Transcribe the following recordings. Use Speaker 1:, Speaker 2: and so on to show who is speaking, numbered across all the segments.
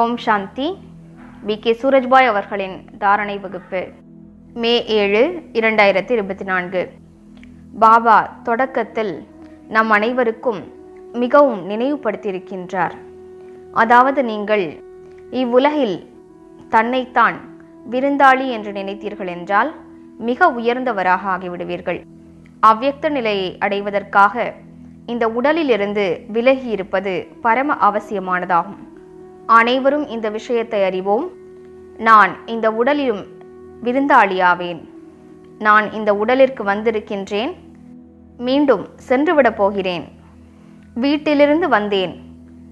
Speaker 1: ஓம் சாந்தி. B. K. Surajbhai அவர்களின் தாரணை வகுப்பு. மே ஏழு இரண்டாயிரத்தி இருபத்தி நான்கு. பாபா தொடக்கத்தில் நம் அனைவருக்கும் மிகவும் நினைவுபடுத்தியிருக்கின்றார். அதாவது நீங்கள் இவ்வுலகில் தன்னைத்தான் விருந்தாளி என்று நினைத்தீர்கள் என்றால் மிக உயர்ந்தவராக ஆகிவிடுவீர்கள். அவ்வக்த நிலையை அடைவதற்காக இந்த உடலிலிருந்து விலகி இருப்பது பரம அவசியமானதாகும். அனைவரும் இந்த விஷயத்தை அறிவோம். நான் இந்த உடலிலும் விருந்தாளியாவேன். நான் இந்த உடலிற்கு வந்திருக்கின்றேன். மீண்டும் சென்றுவிடப் போகிறேன். வீட்டிலிருந்து வந்தேன்.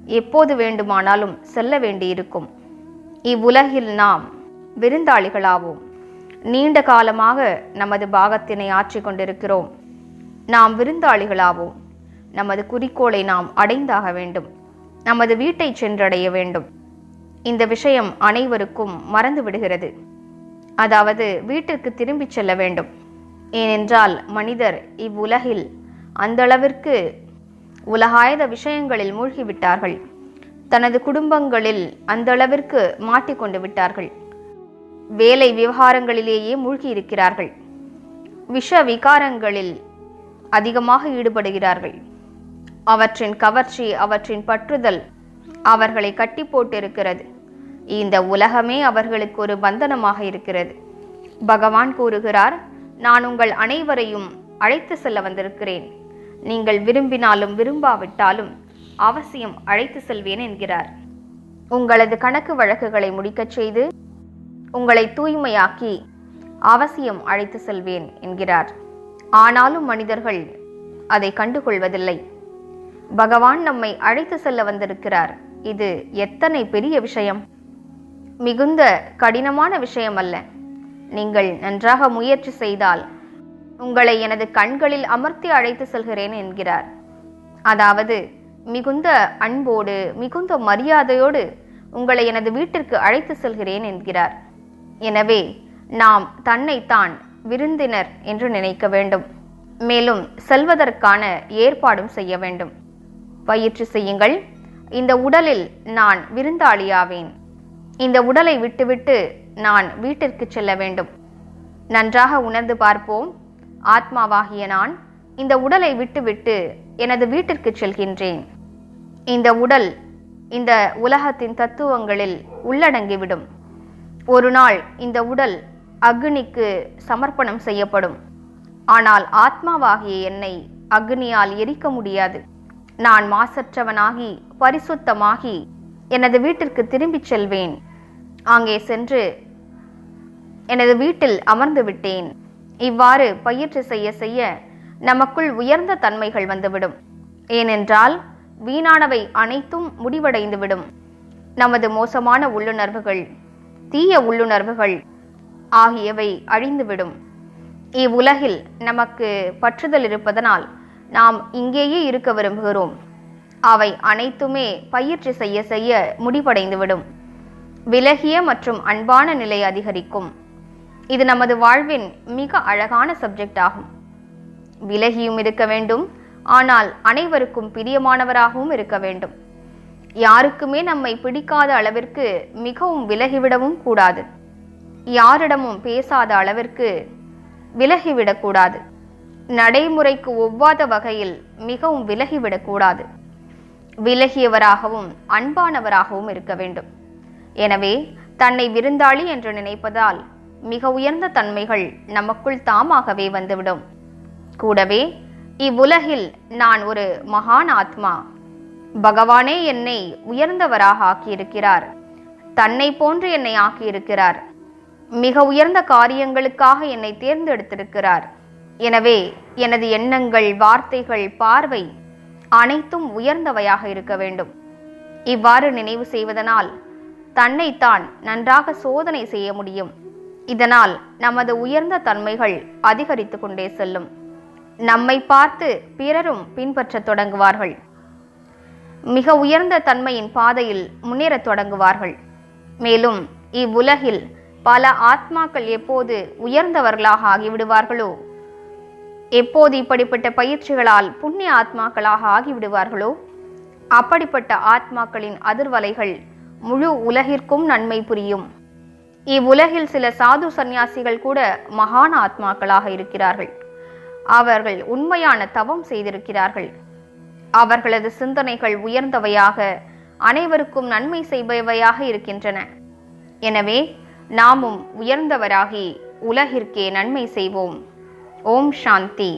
Speaker 1: எப்போது வேண்டுமானாலும் செல்ல வேண்டியிருக்கும். இவ்வுலகில் நாம் விருந்தாளிகளாவோம். நீண்ட காலமாக நமது பாகத்தினை ஆற்றிக் கொண்டிருக்கிறோம். நாம் விருந்தாளிகளாவோம். நமது குறிக்கோளை நாம் அடைந்தாக வேண்டும். நமது வீட்டை சென்றடைய வேண்டும். இந்த விஷயம் அனைவருக்கும் மறந்து விடுகிறது. அதாவது வீட்டிற்கு திரும்பிச் செல்ல வேண்டும். ஏனென்றால் மனிதர் இவ்வுலகில் அந்தளவிற்கு உலகாயத விஷயங்களில் மூழ்கிவிட்டார்கள். தனது குடும்பங்களில் அந்தளவிற்கு மாட்டிக்கொண்டு விட்டார்கள். வேலை விவகாரங்களிலேயே மூழ்கி இருக்கிறார்கள் விஷ விகாரங்களில் அதிகமாக ஈடுபடுகிறார்கள். அவற்றின் கவர்ச்சி அவற்றின் பற்றுதல் அவர்களை கட்டி போட்டிருக்கிறது இந்த உலகமே அவர்களுக்கு ஒரு பந்தனமாக இருக்கிறது. பகவான் கூறுகிறார் நான் உங்கள் அனைவரையும் அழைத்து செல்ல வந்திருக்கிறேன். நீங்கள் விரும்பினாலும் விரும்பாவிட்டாலும் அவசியம் அழைத்து செல்வேன் என்கிறார். உங்களது கணக்கு வழக்குகளை முடிக்கச் செய்து உங்களை தூய்மையாக்கி அவசியம் அழைத்து செல்வேன் என்கிறார். ஆனாலும் மனிதர்கள் அதை கண்டுகொள்வதில்லை. பகவான் நம்மை அழைத்து செல்ல வந்திருக்கிறார். இது எத்தனை பெரிய விஷயம்? மிகுந்த கடினமான விஷயம் அல்ல. நீங்கள் நன்றாக முயற்சி செய்தால் உங்களை எனது கண்களில் அமர்த்தி அழைத்து செல்கிறேன் என்கிறார். அதாவது மிகுந்த அன்போடு மிகுந்த மரியாதையோடு உங்களை எனது வீட்டிற்கு அழைத்து செல்கிறேன் என்கிறார். எனவே நாம் தன்னைத்தான் விருந்தினர் என்று நினைக்க வேண்டும். மேலும் செல்வதற்கான ஏற்பாடும் செய்ய வேண்டும். பயிற்சி செய்யுங்கள். இந்த உடலில் நான் விருந்தாளியாவேன். இந்த உடலை விட்டுவிட்டு நான் வீட்டிற்கு செல்ல வேண்டும். நன்றாக உணர்ந்து பார்ப்போம். ஆத்மாவாகிய நான் இந்த உடலை விட்டுவிட்டு எனது வீட்டிற்கு செல்கின்றேன். இந்த உடல் இந்த உலகத்தின் தத்துவங்களில் உள்ளடங்கிவிடும். ஒரு நாள் இந்த உடல் அக்னிக்கு சமர்ப்பணம் செய்யப்படும். ஆனால் ஆத்மாவாகிய என்னை அக்னியால் எரிக்க முடியாது. நான் மாசற்றவனாகி பரிசுத்தமாகி எனது வீட்டிற்கு திரும்பிச் செல்வேன். அங்கே சென்று எனது வீட்டில் அமர்ந்து விட்டேன். இவ்வாறு பயிற்சி செய்ய செய்ய நமக்குள் உயர்ந்த தன்மைகள் வந்துவிடும். ஏனென்றால் வீணானவை அனைத்தும் முடிவடைந்துவிடும். நமது மோசமான உள்ளுணர்வுகள் தீய உள்ளுணர்வுகள் ஆகியவை அழிந்துவிடும். இவ்வுலகில் நமக்கு பற்றுதல் இருப்பதனால் நாம் இங்கேயே இருக்க விரும்புகிறோம். அவை அனைத்துமே பயிற்சி செய்ய செய்ய முடிவடைந்துவிடும். விலகிய மற்றும் அன்பான நிலை அதிகரிக்கும். இது நமது வாழ்வின் மிக அழகான சப்ஜெக்ட் ஆகும். விலகியும் இருக்க வேண்டும் ஆனால் அனைவருக்கும் பிரியமானவராகவும் இருக்க வேண்டும். யாருக்குமே நம்மை பிடிக்காத அளவிற்கு மிகவும் விலகிவிடவும் கூடாது. யாரிடமும் பேசாத அளவிற்கு விலகிவிடக்கூடாது நடைமுறைக்கு ஒவ்வாத வகையில் மிகவும் விலகிவிடக்கூடாது. விலகியவராகவும் அன்பானவராகவும் இருக்க வேண்டும். எனவே தன்னை விருந்தாளி என்று நினைப்பதால் மிக உயர்ந்த தன்மைகள் நமக்குள் தாமாகவே வந்துவிடும். கூடவே இவ்வுலகில் நான் ஒரு மகான் ஆத்மா. பகவானே என்னை உயர்ந்தவராக ஆக்கியிருக்கிறார். தன்னை போன்று என்னை ஆக்கியிருக்கிறார். மிக உயர்ந்த காரியங்களுக்காக என்னை தேர்ந்தெடுத்திருக்கிறார். எனவே எனது எண்ணங்கள் வார்த்தைகள் பார்வை அனைத்தும் உயர்ந்தவையாக இருக்க வேண்டும். இவ்வாறு நினைவு செய்வதனால் தன்னைத்தான் நன்றாக சோதனை செய்ய முடியும். இதனால் நமது உயர்ந்த தன்மைகள் அதிகரித்து கொண்டே செல்லும். நம்மை பார்த்து பிறரும் பின்பற்றத் தொடங்குவார்கள். மிக உயர்ந்த தன்மையின் பாதையில் முன்னேறத் தொடங்குவார்கள். மேலும் இவ்வுலகில் பல ஆத்மாக்கள் எப்போது உயர்ந்தவர்களாக ஆகிவிடுவார்களோ எப்போது இப்படிப்பட்ட பயிற்சிகளால் புண்ணிய ஆத்மாக்களாக ஆகிவிடுவார்களோ? அப்படிப்பட்ட ஆத்மாக்களின் அதிர்வலைகள் முழு உலகிற்கும் நன்மை புரியும். இவ்வுலகில் சில சாது சந்நியாசிகள் கூட மகான ஆத்மாக்களாக இருக்கிறார்கள். அவர்கள் உண்மையான தவம் செய்திருக்கிறார்கள். அவர்களது சிந்தனைகள் உயர்ந்தவையாக அனைவருக்கும் நன்மை செய்பவையாக இருக்கின்றன. எனவே நாமும் உயர்ந்தவராகி உலகிற்கே நன்மை செய்வோம். ஓம் சாந்தி